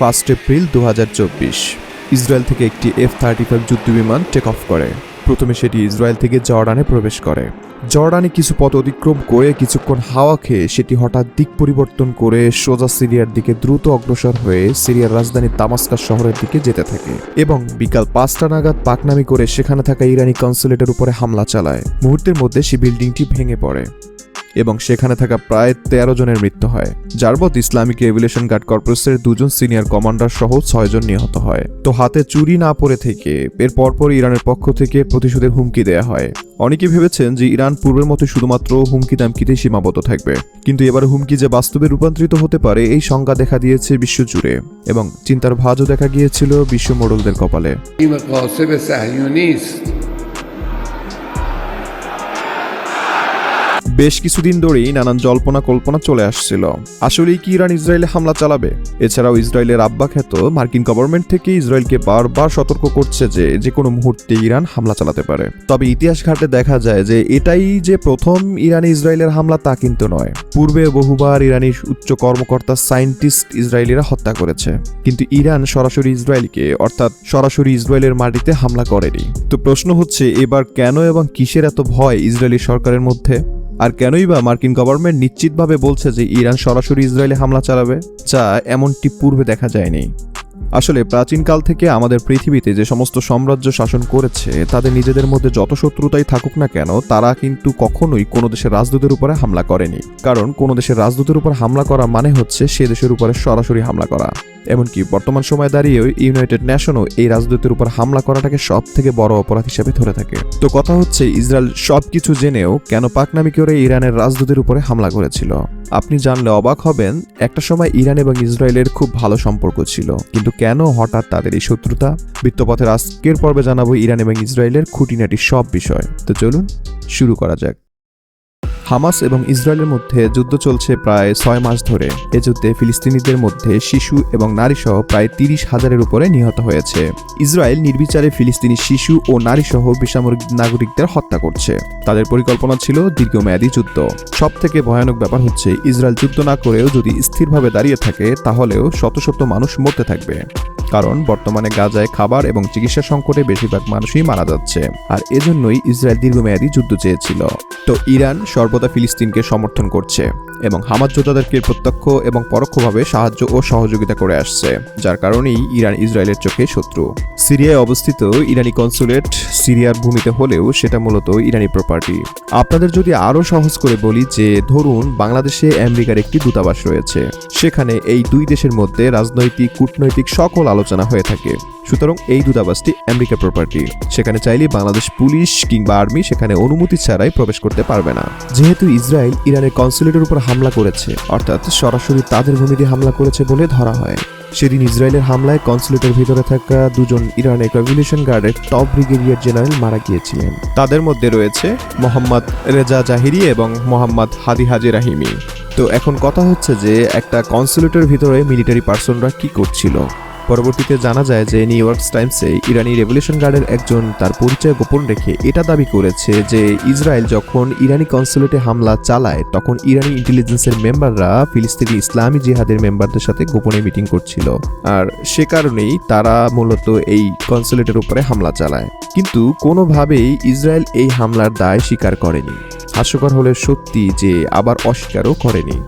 First April দু হাজার চব্বিশ। ইসরায়েল থেকে একটি এফ থার্টি ফাইভ যুদ্ধবিমান টেক অফ করে। প্রথমে সেটি ইসরায়েল থেকে জর্ডানে প্রবেশ করে। জর্ডানে কিছু পথ অতিক্রম করে কিছুক্ষণ হাওয়া খেয়ে সেটি হঠাৎ দিক পরিবর্তন করে সোজা সিরিয়ার দিকে দ্রুত অগ্রসর হয়ে সিরিয়ার রাজধানী তামাস্কা শহরের দিকে যেতে থাকে এবং বিকাল পাঁচটা নাগাদ পাকনামি করে সেখানে থাকা ইরানি কনসুলেটের উপরে হামলা চালায়। মুহূর্তের মধ্যে সে বিল্ডিংটি ভেঙে পড়ে। এবং সেখানে থাকা প্রায় তেরো জনের মৃত্যু হয় যারবত ইসলামিক রেভুলেশন গার্ড কর্পোরেসের দুজন সিনিয়র কমান্ডার সহ ছয়জন নিহত হয়। তো হাতে চুরি না পড়ে থেকে এর পরপর ইরানের পক্ষ থেকে প্রতিশোধের হুমকি দেয়া হয়। অনেকে ভেবেছেন যে ইরান পূর্বের মতো শুধুমাত্র হুমকি দামকিতেই সীমাবদ্ধ থাকবে। কিন্তু এবার হুমকি যে বাস্তবে রূপান্তরিত হতে পারে, এই সংজ্ঞা দেখা দিয়েছে বিশ্বজুড়ে এবং চিন্তার ভাঁজও দেখা গিয়েছিল বিশ্ব মোড়লদের কপালে বেশ কিছুদিন ধরেই নানান জল্পনা কল্পনা চলে আসছিল। আসলেই কি ইরান ইসরায়েলে হামলা চালাবে? এছাড়াও ইসরায়েলের আব্বা খ্যাত মার্কিন গভর্নমেন্ট থেকে ইসরায়েলকে বারবার সতর্ক করছে যে যে কোনো মুহূর্তে ইরান হামলা চালাতে পারে। তবে ইতিহাস ঘাটে দেখা যায় যে, এটাই যে প্রথম ইরানে ইসরায়েলের হামলা তা কিন্তু নয়। পূর্বে বহুবার ইরানি উচ্চ কর্মকর্তা সায়েন্টিস্ট ইসরায়েলিরা হত্যা করেছে। কিন্তু ইরান সরাসরি ইসরায়েলকে, অর্থাৎ সরাসরি ইসরায়েলের মাটিতে হামলা করেনি। তো প্রশ্ন হচ্ছে, এবার কেন এবং কিসের এত ভয় ইসরায়েলি সরকারের মধ্যে? আর কেনই বা মার্কিন গভর্নমেন্ট নিশ্চিতভাবে বলছে যে ইরান সরাসরি ইসরায়েলে হামলা চালাবে? যা এমনটি পূর্বে দেখা যায়নি। আসলে প্রাচীনকাল থেকে আমাদের পৃথিবীতে যে সমস্ত সাম্রাজ্য শাসন করেছে, তাদের নিজেদের মধ্যে যত শত্রুতাই থাকুক না কেন, তারা কিন্তু কখনোই কোনো দেশের রাজদূতের উপরে হামলা করেনি। কারণ কোনো দেশের রাজদূতের উপর হামলা করা মানে হচ্ছে সে দেশের উপরে সরাসরি হামলা করা। এমনকি বর্তমান সময়ে দাঁড়িয়েও ইউনাইটেড নেশনও এই রাজদূতের উপর হামলা করাটাকে সব থেকে বড় অপরাধ হিসেবে ধরে থাকে। তো কথা হচ্ছে, ইসরায়েল সবকিছু জেনেও কেন পাকনামি করে ইরানের রাজদূতের উপরে হামলা করেছিল? আপনি জানলে অবাক হবেন, একটা সময় ইরান এবং ইসরায়েলের খুব ভালো সম্পর্ক ছিল। কিন্তু কেন হঠাৎ তাদের এই শত্রুতা? বৃত্তপথের আজকের পর্বে জানাব ইরান এবং ইসরায়েলের খুঁটিনাটি সব বিষয়। তো চলুন, শুরু করা যাক। হামাস এবং ইসরায়েলের মধ্যে যুদ্ধ চলছে প্রায় ছয় মাস ধরে। এ যুদ্ধে ফিলিস্তিনিদের মধ্যে শিশু এবং নারীসহ প্রায় তিরিশ হাজারের উপরে নিহত হয়েছে। ইসরায়েল নির্বিচারে ফিলিস্তিনি শিশু ও নারীসহ বেসামরিক নাগরিকদের হত্যা করছে। তাদের পরিকল্পনা ছিল দীর্ঘমেয়াদী যুদ্ধ। সব থেকে ভয়ানক ব্যাপার হচ্ছে, ইসরায়েল যুদ্ধ না করেও যদি স্থিরভাবে দাঁড়িয়ে থাকে, তাহলেও শত শত মানুষ মরতে থাকবে। কারণ বর্তমানে গাজায় খাবার এবং চিকিৎসা সংকটে বেশিরভাগ মানুষই মারা যাচ্ছে। আর এজন্যই ইসরায়েল দীর্ঘমেয়াদী যুদ্ধ চেয়েছিল। তো ইরান সর্বদা ফিলিস্তিনকে সমর্থন করছে। এবং হামাজ যোদ্ধাদেরকে প্রত্যক্ষ এবং পরোক্ষভাবে সাহায্য ও সহযোগিতা করে আসছে, যার কারণেই ইরান ইসরায়েলের চোখে শত্রু। সিরিয়ায় অবস্থিত ইরানি কনসুলেট সিরিয়ার ভূমিতে হলেও সেটা মূলত ইরানি প্রপার্টি আপনাদের যদি আরও সহজ করে বলি যে, ধরুন বাংলাদেশে আমেরিকার একটি দূতাবাস রয়েছে, সেখানে এই দুই দেশের মধ্যে রাজনৈতিক, কূটনৈতিক সকল আলোচনা হয়ে থাকে। সুতরাং এই দূতাবাসটি আমেরিকার প্রপার্টি সেখানে চাইলে বাংলাদেশ পুলিশ কিংবা আর্মি সেখানে অনুমতি ছাড়াই প্রবেশ করতে পারবে না। যেহেতু ইসরায়েল ইরানের কনসুলেটের উপর হামলা করেছে। অর্থাৎ সরাসরি তাদের ভূমিতে হামলা করেছে বলে ধরা হয়। সেদিন ইসরায়েলের হামলায় কনসুলেটের ভিতরে থাকা দুজন ইরানের রেভলিউশন গার্ডের টপ ব্রিগেডিয়ার জেনারেল মারা গিয়েছিলেন। তাদের মধ্যে রয়েছে মোহাম্মদ রেজা জাহিরি এবং মোহাম্মদ হাদি হাজি রাহিমি। তো এখন কথা হচ্ছে যে, একটা কনসুলেটের ভিতরে মিলিটারি পার্সনরা কি করছিল? পরবর্তীতে জানা যায় যে নিউ ইয়র্ক টাইমসে ইরানি রেভলিউশন গার্ডের একজন তার পরিচয় গোপন রেখে এটা দাবি করেছে যে ইসরায়েল যখন ইরানি কনসুলেটে হামলা চালায়, তখন ইরানি ইন্টেলিজেন্সের মেম্বাররা ফিলিস্তিনি ইসলামী জিহাদের মেম্বারদের সাথে গোপনে মিটিং করছিল। আর সে কারণেই তারা মূলত এই কনসুলেটের উপরে হামলা চালায়। কিন্তু কোনোভাবেই ইসরায়েল এই হামলার দায় স্বীকার করেনি। হাস্যকর হলে সত্যি যে আবার অস্বীকারও করেনি।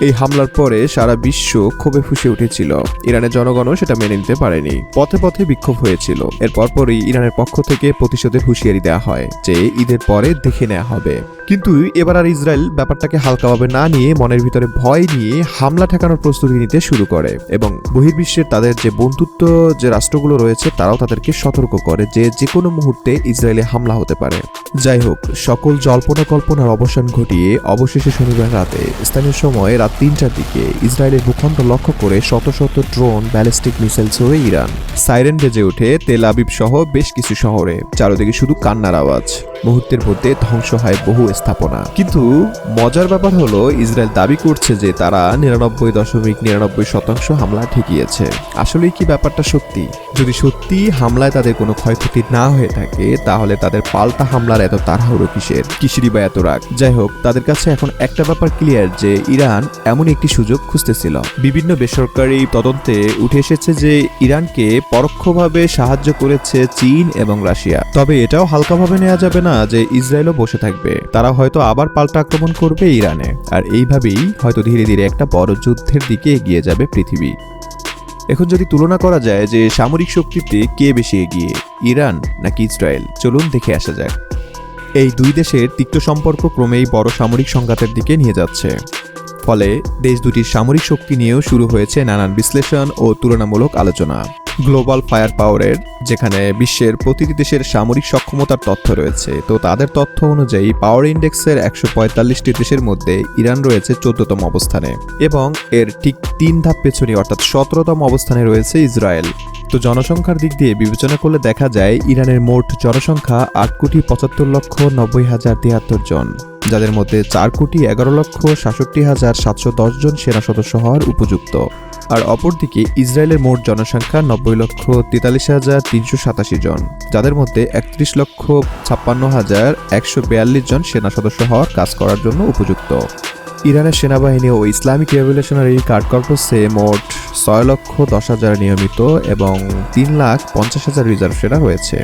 এই হামলার পরে সারা বিশ্ব ক্ষোভে ফুসে উঠেছিল। ইরানের জনগণও সেটা মেনে নিতে পারেনি। পথে পথে বিক্ষোভ হয়েছিল। এর পরপরই ইরানের পক্ষ থেকে প্রতিশোধের হুঁশিয়ারি দেওয়া হয় যে ঈদের পরে দেখে নেওয়া হবে। কিন্তু এবার আর ইসরায়েল ব্যাপারটাকে হালকাভাবে না নিয়ে মনের ভিতরে ভয় নিয়ে হামলা ঠেকানোর প্রস্তুতি নিতে শুরু করে এবং বহির্বিশ্বের তাদের যে বন্ধুত্ব, যে রাষ্ট্রগুলো রয়েছে, তারাও তাদেরকে সতর্ক করে যে যে কোনো মুহূর্তে ইসরায়েলে হামলা হতে পারে। যাই হোক, সকল জল্পনা কল্পনার অবসান ঘটিয়ে অবশেষে শনিবার রাতে স্থানীয় সময় তিনটার দিকে ইসরায়েলের ভূখণ্ড লক্ষ্য করে শত শত ড্রোন, ব্যালিস্টিক মিসাইল ছড়ে ইরান। সাইরেন বেজে ওঠে তেল আবিব সহ বেশ কিছু শহরে, চারদিকে শুধু কান্নার আওয়াজ। মুহূর্তের মধ্যে ধ্বংস হয় বহু স্থাপনা। কিন্তু মজার ব্যাপার হলো, ইসরায়েল দাবি করছে যে তারা নিরানব্বই দশমিক নিরানব্বই শতাংশ হামলা ঠেকিয়েছে। আসলেই কি ব্যাপারটা সত্যি? যদি সত্যি হামলায় তাদের কোনো ক্ষয়ক্ষতি না হয়ে থাকে, তাহলে তাদের পাল্টা হামলার এত তাড়াহুড়ো কিসের? কিসেরই বা এত রাগ? যাই হোক, তাদের কাছে এখন একটা ব্যাপার ক্লিয়ার যে ইরান এমন একটি সুযোগ খুঁজতেছিল। বিভিন্ন বেসরকারি তদন্তে উঠে এসেছে যে ইরানকে পরোক্ষভাবে সাহায্য করেছে চীন এবং রাশিয়া। তবে এটাও হালকাভাবে নেওয়া যাবে না। যে ইসরায়েলও বসে থাকবে। তারা হয়তো আবার পাল্টা আক্রমণ করবে ইরানে। আর এইভাবেই হয়তো ধীরে ধীরে একটা বড় যুদ্ধের দিকে এগিয়ে যাবে পৃথিবী। এখন যদি তুলনা করা যায় যে সামরিক শক্তিতে কে বেশি এগিয়ে, ইরান নাকি ইসরায়েল? চলুন দেখে আসা যাক। এই দুই দেশের তিক্ত সম্পর্ক ক্রমেই বড় সামরিক সংঘাতের দিকে নিয়ে যাচ্ছে। ফলে দেশ দুটির সামরিক শক্তি নিয়েও শুরু হয়েছে নানান বিশ্লেষণ ও তুলনামূলক আলোচনা। গ্লোবাল ফায়ার পাওয়ারের, যেখানে বিশ্বের প্রতিটি দেশের সামরিক সক্ষমতার তথ্য রয়েছে। তো তাদের তথ্য অনুযায়ী পাওয়ার ইন্ডেক্সের একশো পঁয়তাল্লিশটি দেশের মধ্যে ইরান রয়েছে চোদ্দতম অবস্থানে এবং এর ঠিক তিন ধাপ পেছনে অর্থাৎ সতেরোতম অবস্থানে রয়েছে ইসরায়েল। তো জনসংখ্যার দিক দিয়ে বিবেচনা করলে দেখা যায় ইরানের মোট জনসংখ্যা আট কোটি পঁচাত্তর লক্ষ নব্বই হাজার তিয়াত্তর জন, যাদের মধ্যে চার কোটি এগারো লক্ষ সাতষট্টি হাজার সাতশো দশ জন সেনা সদস্য হওয়ার উপযুক্ত। আর অপরদিকে ইসরায়েলের মোট জনসংখ্যা নব্বই লক্ষ তেতাল্লিশ হাজার তিনশো সাতাশি জন, যাদের মধ্যে একত্রিশ লক্ষ ছাপ্পান্ন হাজার একশো বিয়াল্লিশ জন সেনা সদস্য হওয়ার কাজ করার জন্য উপযুক্ত। ইরানের সেনাবাহিনী ও ইসলামিক রেভলিউশনারি গার্ড কর্পসে মোট ছয় লক্ষ দশ হাজার নিয়মিত এবং তিন লাখ পঞ্চাশ হাজার রিজার্ভ সেনা রয়েছে।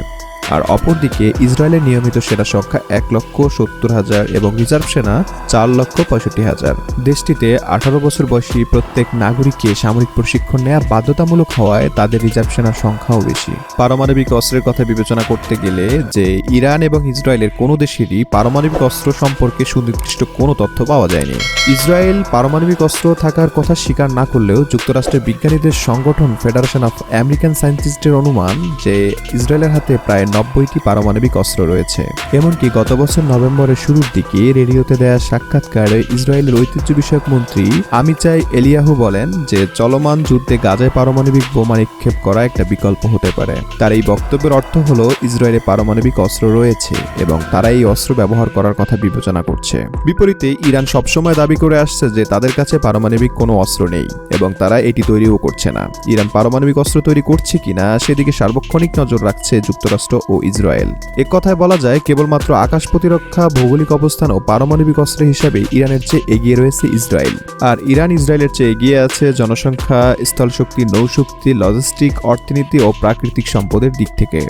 আর অপরদিকে ইসরায়েলের নিয়মিত সেনা সংখ্যা এক লক্ষ সত্তর হাজার এবং রিজার্ভ সেনা চার লক্ষ পঁয়ষট্টি হাজার। দেশটিতে আঠারো বছর বয়সী প্রত্যেক নাগরিককে সামরিক প্রশিক্ষণ নেওয়া বাধ্যতামূলক হওয়ায় তাদের রিজার্ভ সেনার সংখ্যাও বেশি। পারমাণবিক অস্ত্রের কথা বিবেচনা করতে গেলে যে ইরান এবং ইসরায়েলের কোনো দেশেরই পারমাণবিক অস্ত্র সম্পর্কে সুনির্দিষ্ট কোনো তথ্য পাওয়া যায়নি। ইসরায়েল পারমাণবিক অস্ত্র থাকার কথা স্বীকার না করলেও যুক্তরাষ্ট্রের বিজ্ঞানীদের সংগঠন ফেডারেশন অফ আমেরিকান সায়েন্টিস্টের অনুমান যে ইসরায়েলের হাতে প্রায় নব্বইটি পারমাণবিক অস্ত্র রয়েছে। এমনকি গত বছর নভেম্বরের শুরুর দিকে রেডিওতে দেয়া সাক্ষাৎকারে ইসরায়েলের ঐতিহ্য বিষয়ক মন্ত্রী আমিচাই এলিয়াহু বলেন যে, চলমান যুদ্ধে গাজায় পারমাণবিক বোমা নিক্ষেপ করা একটা বিকল্প হতে পারে। তার এই বক্তব্যের অর্থ হলো, ইসরায়েলে পারমাণবিক অস্ত্র রয়েছে এবং তারা এই অস্ত্র ব্যবহার করার কথা বিবেচনা করছে। বিপরীতে, ইরান সবসময় দাবি করে আসছে যে, তাদের কাছে পারমাণবিক কোনো অস্ত্র নেই এবং তারা এটি তৈরিও করছে না। ইরান পারমাণবিক অস্ত্র তৈরি করছে কিনা, সেদিকে সার্বক্ষণিক নজর রাখছে যুক্তরাষ্ট্র ও ইসরায়েল। এক কথায় বলা যায়, কেবলমাত্র আকাশ প্রতিরক্ষা, ভৌগোলিক অবস্থান ও পারমাণবিক অস্ত্র হিসাবে ইরানের চেয়ে এগিয়ে রয়েছে ইসরায়েল। আর ইরান ইসরায়েলের চেয়ে এগিয়ে আছে জনসংখ্যা, স্থলশক্তি, নৌশক্তি লজিস্টিক অর্থনীতি ও প্রাকৃতিক সম্পদের দিক থেকে।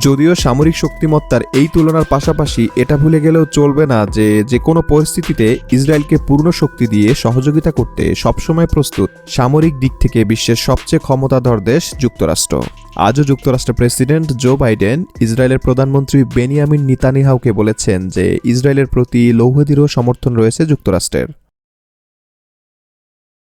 যদিও সামরিক শক্তিমত্তার এই তুলনার পাশাপাশি এটা ভুলে গেলেও চলবে না যে যে কোনো পরিস্থিতিতে ইসরায়েলকে পূর্ণ শক্তি দিয়ে সহযোগিতা করতে সবসময় প্রস্তুত সামরিক দিক থেকে বিশ্বের সবচেয়ে ক্ষমতাধর দেশ যুক্তরাষ্ট্র। আজও যুক্তরাষ্ট্রের প্রেসিডেন্ট জো বাইডেন ইসরায়েলের প্রধানমন্ত্রী বেনিয়ামিন নিতানিহাউকে বলেছেন যে ইসরায়েলের প্রতি লৌহদৃঢ় সমর্থন রয়েছে যুক্তরাষ্ট্রের।